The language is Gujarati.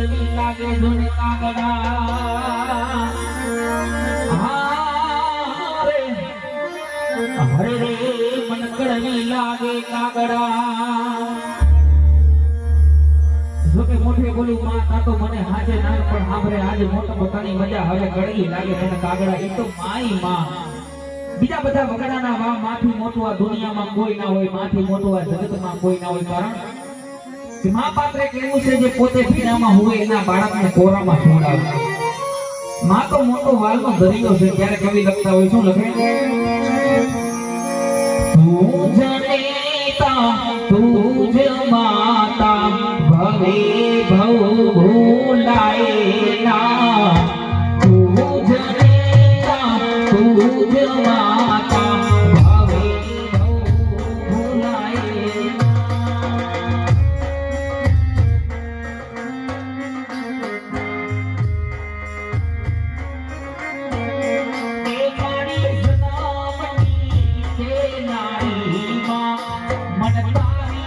કડવી આજે મોટો પોતાની મજા હવે કડવી લાગે કાગડા એ તો માઈ માં બીજા બધા વગડાના વા માથી મોટું આ દુનિયામાં કોઈ ના હોય, માથી મોટું આ જગતમાં કોઈ ના હોય, કારણ કે મા પાત્ર એક એવું છે જે પોતે ભીડામાં હોય એના બાળકને કોરામાં છોડાવે માં તો મોટો વાલનો દરિયો છે, ત્યારે કવિ લખતા હોય, શું લખે? તું જનેતા તું જ માતા மனதாரி